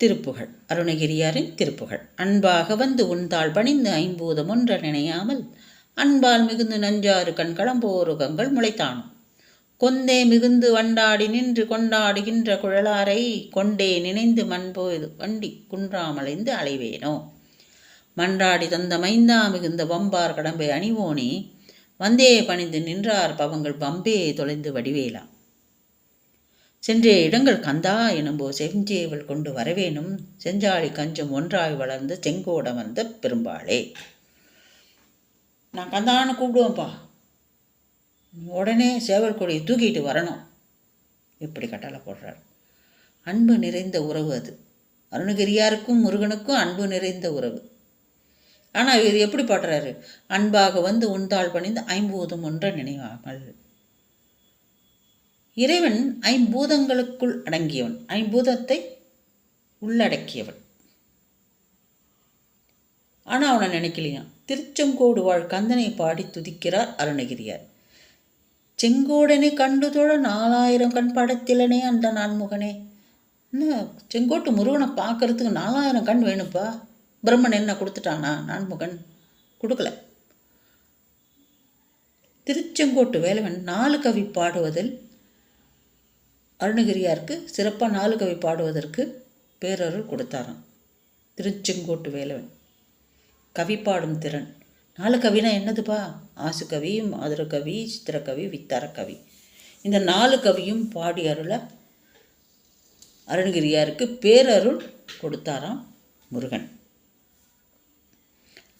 திருப்புகழ். அருணகிரியாரின் திருப்புகழ். அன்பாக வந்து உந்தாள் பணிந்து ஐம்பூதம் ஒன்ற நினையாமல் அன்பால் மிகுந்து நஞ்சாறு கண் களம்போருகங்கள் முளைத்தானும். கொந்தே மிகுந்து வண்டாடி நின்று கொண்டாடுகின்ற குழலாரை கொண்டே நினைந்து மண்போது வண்டி குன்றாமலைந்து அலைவேனோ? மன்றாடி தந்த மைந்தா மிகுந்த வம்பார் கடம்பை அணிவோனே? வந்தே பணிந்து நின்றார் பவங்கள் வம்பே தொலைந்து வடிவேலாம் சென்றைய இடங்கள் கந்தா எனும்போ செஞ்சேவள் கொண்டு வரவேனும். செஞ்சாழி கஞ்சம் ஒன்றாய் வளர்ந்து செங்கோடம் வந்த பெரும்பாளே. நான் கந்தான்னு கூப்பிடுவேன்ப்பா உடனே சேவல் கொடியை தூக்கிட்டு வரணும். இப்படி கட்டளை போடுறார். அன்பு நிறைந்த உறவு அது. அருணகிரியாருக்கும் முருகனுக்கும் அன்பு நிறைந்த உறவு. ஆனால் இவர் எப்படி பாடுறாரு? அன்பாக வந்து உண்டாள் பணிந்து ஐம்பூதம் ஒன்ற நினைவாமல். இறைவன் ஐம்பூதங்களுக்குள் அடங்கியவன். ஐம்பூதத்தை உள்ளடக்கியவன். ஆனால் அவனை நினைக்கலையாம் திருச்செங்கோடு வாழ் கந்தனை பாடி துதிக்கிறார் அருணகிரியார். செங்கோடனை கண்டு தொழ நாலாயிரம் கண் படத்திலனே அந்த நான்முகனே. என்ன செங்கோட்டு முருகனை பார்க்கறதுக்கு நாலாயிரம் கண் வேணுப்பா பிரம்மன் என்ன கொடுத்துட்டானா? நான்முகன் கொடுக்கல. திருச்செங்கோட்டு வேலவன் நாலு கவி பாடுவதில் அருணகிரியாருக்கு சிறப்பாக நாலு கவி பாடுவதற்கு பேரருள் கொடுத்தாராம். திருச்செங்கோட்டு வேலவன் கவி பாடும் திறன். நாலு கவினா என்னதுப்பா? ஆசு கவி மாதுர கவி சித்திரக்கவி வித்தார கவி. இந்த நாலு கவியும் பாடி அருள அருணகிரியாருக்கு பேரருள் கொடுத்தாராம் முருகன்.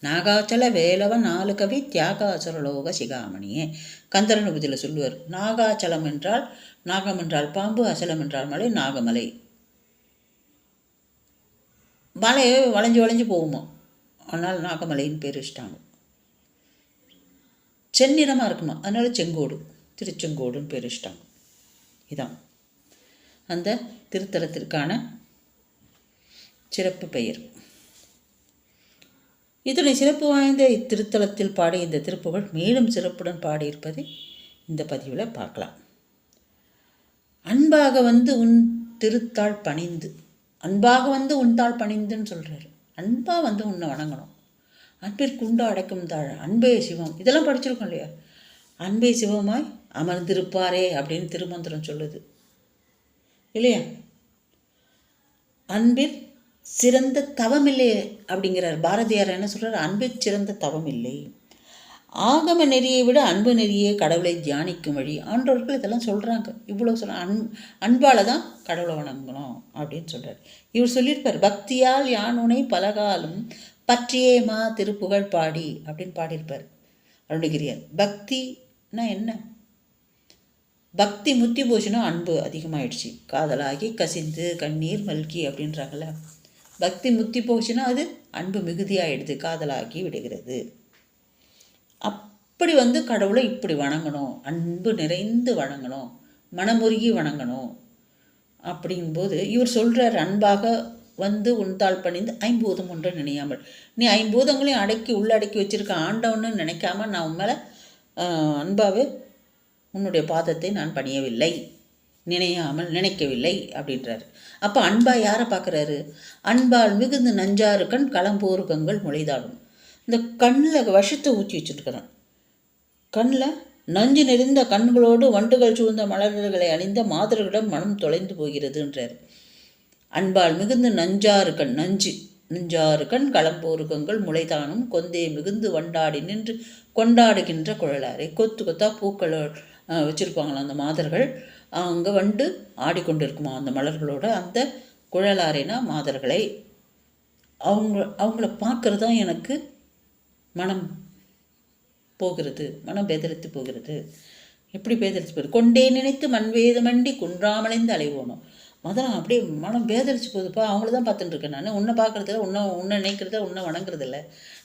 நாகாச்சல வேலவன் நாலு கவி தியாகாசுரலோக சிகாமணியே. கந்தரனுபதியில் சொல்லுவார் நாகாச்சலம் என்றால் நாகம் என்றால் பாம்பு அசலம் என்றால் மலை நாகமலை. மலை வளைஞ்சு வளைஞ்சு போகுமா? ஆனால் நாகமலைன்னு பேர் வச்சிட்டாங்க செந்நிறமாக இருக்குமா? அதனால் செங்கோடு திருச்செங்கோடுன்னு பேர் வச்சிட்டாங்க இதான். அந்த திருத்தலத்திற்கான சிறப்பு பெயர். இதனை சிறப்பு வாய்ந்த இத்திருத்தலத்தில் பாடிய இந்த திருப்புகழ் மேலும் சிறப்புடன் பாடியிருப்பதை இந்த பதிவில் பார்க்கலாம். அன்பாக வந்து உன் திருத்தாள் பணிந்து அன்பாக வந்து உன் தாள் பணிந்துன்னு சொல்கிறாரு அன்பாக வந்து உன்னை வணங்கணும். அன்பிற்கு உண்டு அடைக்கும் தாழ் அன்பே சிவம். இதெல்லாம் படிச்சிருக்கோம் இல்லையா? அன்பே சிவமாய் அமர்ந்திருப்பாரே அப்படின்னு திருமந்திரம் சொல்லுது. இல்லையா? அன்பில் சிறந்த தவம் இல்லை அப்படிங்கிறார். பாரதியார் என்ன சொல்கிறார் அன்பு சிறந்த தவம் இல்லை ஆகம நெறியை விட அன்பு நெறியே கடவுளை தியானிக்கும் வழி. ஆண்டவர்கள் இதெல்லாம் சொல்கிறாங்க இவ்வளோ சொல்ல அன் அன்பால் தான் கடவுளை வணங்கணும் அப்படின்னு சொல்கிறார் இவர் சொல்லியிருப்பார் பக்தியால் யானுனை பலகாலம் பற்றியேமா திருப்புகழ் பாடி அப்படின்னு பாடியிருப்பார் அருணகிரியார். பக்தினா என்ன? பக்தி முத்தி போச்சுன்னா அன்பு அதிகமாயிடுச்சு. காதலாகி கசிந்து கண்ணீர் மல்கி அப்படின்றாங்கல்ல. பக்தி முத்தி போச்சுன்னா அது அன்பு மிகுதியாகிடுது காதலாகி விடுகிறது. அப்படி வந்து கடவுளை இப்படி வணங்கணும் அன்பு நிறைந்து வணங்கணும் மனமுருகி வணங்கணும் அப்படிங்கும்போது இவர் சொல்கிறார் அன்பாக வந்து உன்தாள் பணிந்து ஐம்பூதம் ஒன்று நினையாமல். நீ ஐம்பூதங்களையும் அடக்கி உள்ளடக்கி வச்சுருக்க ஆண்டவன்னு நினைக்காம நான் உன் மேலே அன்பாவே உன்னுடைய பாதத்தை நான் பணியவில்லை. நினையாமல் நினைக்கவில்லை அப்படின்றாரு. அப்போ அன்பா யாரை பார்க்குறாரு? அன்பால் மிகுந்து நஞ்சாறு கண் களம்போருகங்கள் முளைதாடும். இந்த கண்ணில் விஷத்தை ஊற்றி வச்சுருக்கிறான். கண்ணில் நஞ்சு நெறிந்த கண்களோடு வண்டுகள் சூழ்ந்த மலர்களை அணிந்த மாதர்களிடம் மனம் தொலைந்து போகிறதுன்றார். அன்பால் மிகுந்து நஞ்சாறு கண் நஞ்சு நஞ்சாறு கண் களம்போருகங்கள் முளைதானும் கொந்தே மிகுந்து வண்டாடி நின்று கொண்டாடுகின்ற குழலாரை. கொத்து கொத்தா பூக்கள் வச்சுருப்பாங்களாம் அந்த மாதர்கள்? அங்கே வந்து ஆடிக்கொண்டு இருக்குமா அந்த மலர்களோட அந்த குழலாரினா மாதர்களை. அவங்க அவங்கள பார்க்குறது தான் எனக்கு மனம் போகிறது மனம் பேதரித்து போகிறது. எப்படி பேதரித்து போகுது கொண்டே நினைத்து மண் வேதமண்டி குன்றாமலைந்து அலைவோணும் மதனம் அப்படியே மனம் பேதரித்து போகுதுப்பா. அவங்கள தான் பார்த்துட்டு இருக்கேன் நான். உன்னை பார்க்குறதில்ல உன்னை உன்னை நினைக்கிறத உன்னை வணங்குறதில்ல.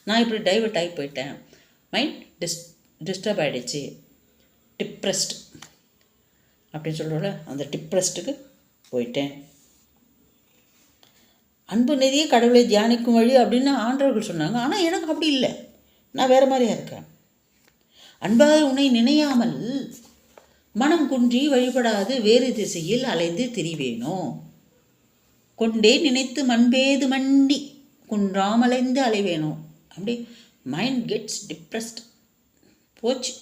நான் இப்படி டைவர்ட் ஆகி போயிட்டேன். மைண்ட் டிஸ் டிஸ்டர்ப் ஆகிடுச்சு டிப்ரெஸ்ட் அப்படின்னு சொல்கிறோம்ல அந்த டிப்ரெஸ்ட்டுக்கு போயிட்டேன். அன்பு நெறிய கடவுளை தியானிக்கும் வழி அப்படின்னு ஆண்டவர்கள் சொன்னாங்க. ஆனால் எனக்கு அப்படி இல்லை. நான் வேறு மாதிரியாக இருக்கேன். அன்பாக உன்னை நினையாமல் மனம் குன்றி வழிபடாது வேறு திசையில் அலைந்து திரிவேனோ? கொண்டே நினைத்து மண்பேது மண்டி குன்றாமலைந்து அலைவேனோ? அப்படி மைண்ட் கெட்ஸ் டிப்ரெஸ்ட் போச்சு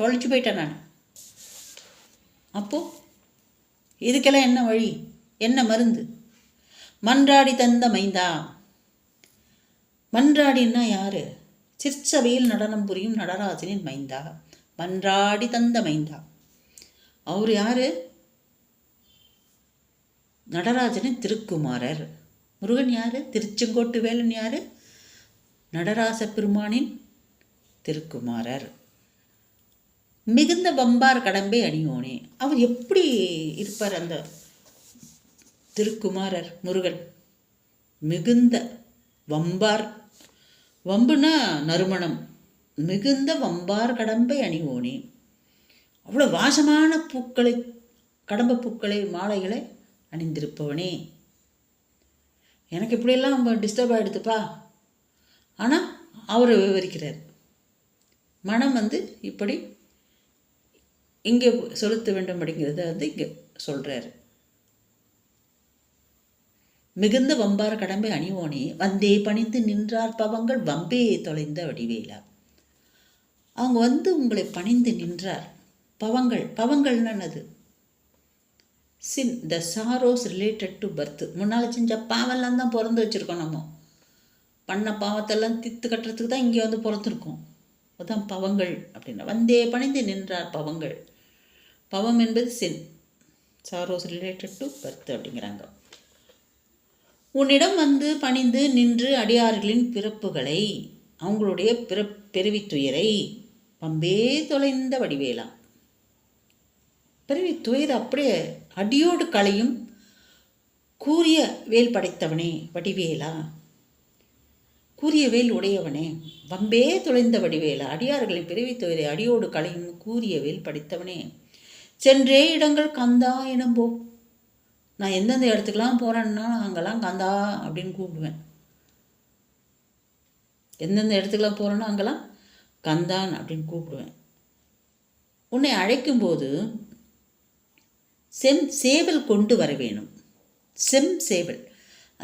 தொலைச்சு போயிட்டேன் நான். அப்போது இதுக்கெல்லாம் என்ன வழி? என்ன மருந்து? மன்றாடி தந்த மைந்தா. மன்றாடின்னா யாரு? சிற்சபையில் நடனம் புரியும் நடராஜனின் மைந்தா. மன்றாடி தந்த மைந்தா. அவர் யாரு? நடராஜனின் திருக்குமாரர். முருகன் யாரு? திருச்செங்கோட்டு வேலன் யாரு? நடராச பெருமானின் திருக்குமாரர். மிகுந்த வம்பார் கடம்பை அணியோனே அவர் எப்படி இருப்பார் அந்த திருக்குமாரர் முருகன்? மிகுந்த வம்பார். வம்புனா நறுமணம். மிகுந்த வம்பார் கடம்பை அணிவோனே. அவ்வளோ வாசமான பூக்களை கடம்ப பூக்களை மாலைகளை அணிந்திருப்பவனே. எனக்கு இப்படியெல்லாம் டிஸ்டர்ப் ஆகிடுதுப்பா ஆனால் அவரை விவரிக்கிறார். மனம் வந்து இப்படி இங்கே செலுத்த வேண்டும் அப்படிங்கிறத வந்து இங்கே சொல்கிறாரு மிகுந்த வம்பார கடம்பை அணிவோனே வந்தே பணிந்து நின்றார் பவங்கள் வம்பே தொலைந்த வடிவேலா. அவங்க வந்து உங்களை பணிந்து நின்றார். பவங்கள் பவங்கள் என்னது? Sin the sorrows related to birth முன்னால் செஞ்ச பாவெல்லாம் தான் பிறந்து வச்சுருக்கோம் நம்ம. பண்ண பாவத்தெல்லாம் தித்து கட்டுறதுக்கு தான் இங்கே வந்து பிறந்திருக்கோம். அதுதான் பவங்கள் அப்படின்னா வந்தே பணிந்து நின்றார் பவங்கள். பவம் என்பது sin. Sorrows related to birth அப்படிங்கிறாங்க. உன்னிடம் வந்து பணிந்து நின்று அடியார்களின் பிறப்புகளை அவங்களுடைய பிற பிறவித்துயரை பம்பே தொலைந்த வடிவேலா. பிறவி துயர் அப்படியே அடியோடு களையும் கூறிய வேல் படைத்தவனே வடிவேலா. கூறிய வேல் உடையவனே வம்பே தொலைந்த வடிவேலா. அடியார்களின் பிறவி துயரை அடியோடு களையும் கூறிய வேல் படைத்தவனே சென்றே இடங்கள் கந்தா எனும்போ. நான் எந்தெந்த இடத்துக்கெல்லாம் போகிறேன்னா அங்கெல்லாம் கந்தா அப்படின்னு கூப்பிடுவேன். எந்தெந்த இடத்துக்கெல்லாம் போகிறேன்னா அங்கெல்லாம் கந்தான் அப்படின்னு கூப்பிடுவேன். உன்னை அழைக்கும்போது செம் சேவல் கொண்டு வர வேணும். செம் சேவல்.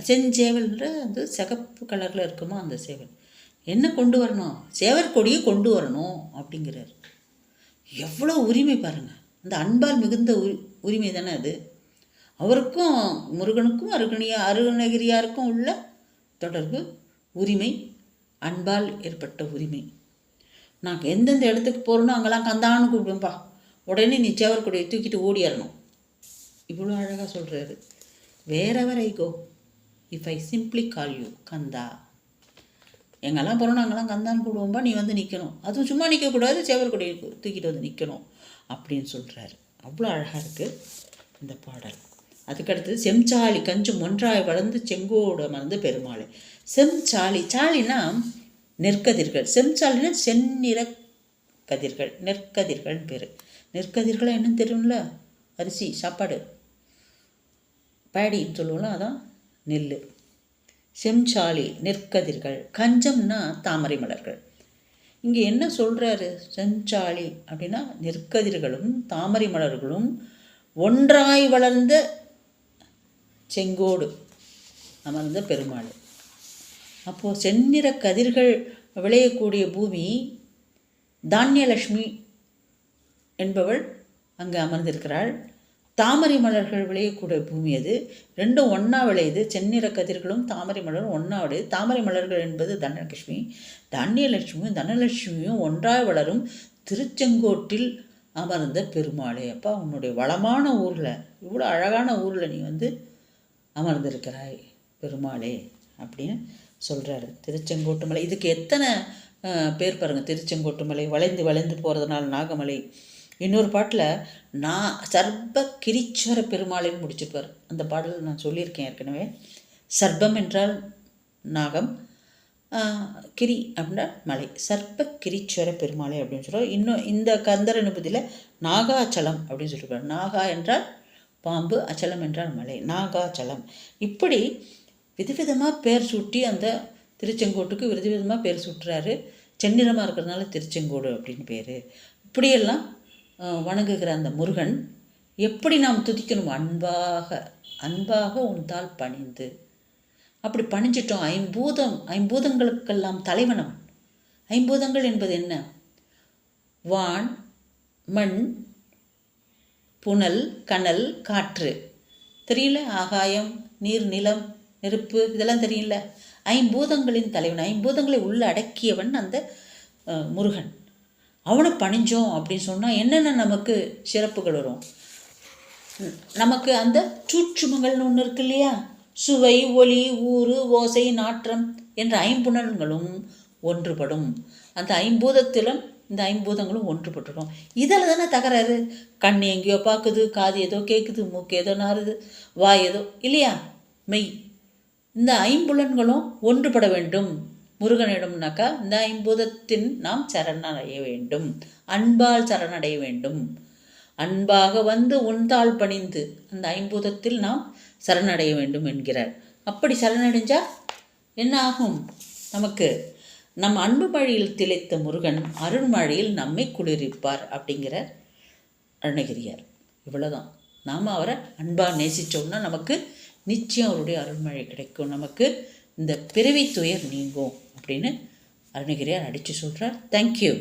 செஞ்சேவல்ன்ற வந்து சிகப்பு கலரில் இருக்குமா அந்த சேவல். என்ன கொண்டு வரணும்? சேவற்கொடியை கொண்டு வரணும் அப்படிங்கிறார். எவ்வளோ உரிமை பாருங்கள் அந்த அன்பால் மிகுந்த உரிமை தானே அது? அவருக்கும் முருகனுக்கும் அருகணியா அருணகிரியாருக்கும் உள்ள தொடர்பு உரிமை அன்பால் ஏற்பட்ட உரிமை. நான் எந்தெந்த இடத்துக்கு போகிறோனோ அங்கெல்லாம் கந்தான்னு கூப்பிடுவேன்ப்பா உடனே நீ சேவர் தூக்கிட்டு ஓடிடணும் இவ்வளோ அழகாக சொல்கிறாரு wherever I go if I simply call you Kanda. எங்கெல்லாம் போகிறோம் நாங்கள்லாம் கந்தான்னு கூடுவோம்பா நீ வந்து நிற்கணும் அதுவும் சும்மா நிற்கக்கூடாது செவர்கொடியை தூக்கிட்டு வந்து நிற்கணும் அப்படின்னு சொல்கிறாரு அவ்வளோ அழகாக இருக்குது இந்த பாடல். அதுக்கடுத்தது செம்சாலி கஞ்சம் ஒன்றாய் வளர்ந்து செங்கோடு மறந்து பெருமாள். செம்சாலி சாலினா நெற்கதிர்கள். செம்சாலினா செந்நிற கதிர்கள். நெற்கதிர்கள் பேர். நெற்கதிர்களாக என்னன்னு தெரியும்ல? அரிசி சாப்பாடு. பேடின்னு சொல்லுவோம்ல அதான் நெல் செம்சாலி நெற்கதிர்கள். கஞ்சம்னா தாமரை மலர்கள். இங்கே என்ன சொல்கிறாரு செஞ்சாலி அப்படின்னா நெற்கதிர்களும் தாமரை மலர்களும் ஒன்றாய் வளர்ந்த செங்கோடு அமர்ந்த பெருமாள். அப்போது செந்நிற கதிர்கள் விளையக்கூடிய பூமி தானியலட்சுமி என்பவள் அங்கே அமர்ந்திருக்கிறாள். தாமரை மலர்கள் விளையக்கூடிய பூமி அது. ரெண்டும் ஒன்றா விளையுது. செந்நிற கதிர்களும் தாமரை மலரும் ஒன்றா விளையுது. தாமரை மலர்கள் என்பது தனலட்சுமி. தானியலட்சுமியும் தனலட்சுமியும் ஒன்றாய் வளரும் திருச்செங்கோட்டில் அமர்ந்த பெருமாளே. அப்பா உன்னுடைய வளமான ஊரில் இவ்வளோ அழகான ஊரில் நீ வந்து அமர்ந்திருக்கிறாய் பெருமாளே அப்படின்னு சொல்கிறாரு திருச்செங்கோட்டு மலை. இதுக்கு எத்தனை பேர் பாருங்கள் திருச்செங்கோட்டு மலை. வளைந்து வளைந்து போகிறதுனால நாகமலை. இன்னொரு பாட்டில் நான் சர்ப கிரீச்சர பெருமாளின்னு முடிச்சிருப்பார். அந்த பாடல் நான் சொல்லியிருக்கேன் ஏற்கனவே. சர்பம் என்றால் நாகம் கிரி அப்படின்னா மலை. சர்ப்ப கிரீஸ்வர பெருமாளை அப்படின்னு சொல்கிறோம் இன்னும் இந்த கந்தர அனுபதியில் நாகாச்சலம் அப்படின்னு சொல்லியிருப்பார் நாகா என்றால் பாம்பு அச்சலம் என்றால் மலை. நாகாச்சலம். இப்படி விதவிதமாக பேர் சூட்டி அந்த திருச்செங்கோட்டுக்கு விதவிதமாக பேர் சுட்டுறாரு. செந்நிறமாக இருக்கிறதுனால திருச்செங்கோடு அப்படின்னு பேர். இப்படியெல்லாம் வணங்குகிற அந்த முருகன் எப்படி நாம் துதிக்கணும்? அன்பாக அன்பாக உன்தால் பணிந்து. அப்படி பணிஞ்சிட்டோம். ஐம்பூதம் ஐம்பூதங்களுக்கெல்லாம் தலைவனவன் ஐம்பூதங்கள் என்பது என்ன? வான் மண் புனல் கனல் காற்று. தெரியல? ஆகாயம் நீர் நிலம் நெருப்பு இதெல்லாம் தெரியல. ஐம்பூதங்களின் தலைவன் ஐம்பூதங்களை உள்ள அடக்கியவன் அந்த முருகன். அவனை பணிஞ்சோம் அப்படின்னு சொன்னால் என்னென்ன நமக்கு சிறப்புகள் வரும்? நமக்கு அந்த சூட்சுமங்கள்னு ஒன்று இருக்கு இல்லையா? சுவை ஒளி ஊறு ஓசை நாற்றம் என்ற ஐம்புலன்களும் ஒன்றுபடும். அந்த ஐம்பூதத்திலும் இந்த ஐம்பூதங்களும் ஒன்றுபட்டுடும் இதில் தானே தகராறு? கண் எங்கேயோ பார்க்குது காது ஏதோ கேட்குது மூக்கு ஏதோ நாறுது வாய் ஏதோ இல்லையா? மெய். இந்த ஐம்புலன்களும் ஒன்றுபட வேண்டும். முருகனிடம்னாக்கா இந்த ஐம்பூதத்தின் நாம் சரணடைய வேண்டும். அன்பால் சரணடைய வேண்டும். அன்பாக வந்து உன்தாள் பணிந்து அந்த ஐம்பூதத்தில் நாம் சரணடைய வேண்டும் என்கிறார். அப்படி சரணடைஞ்சா என்ன ஆகும்? நமக்கு நம் அன்பு மழையில் திளைத்த முருகன் அருண்மழையில் நம்மை குளிர்விப்பார் அப்படிங்கிறார் அருணகிரியார். இவ்வளோதான் நாம் அவரை அன்பாக நேசித்தோம்னா நமக்கு நிச்சயம் அவருடைய அருள்மழை கிடைக்கும். நமக்கு இந்த பிறவி துயர் நீங்கும் அப்படின்னு அருணகிரியார் அடித்து சொல்கிறார் தேங்க்யூ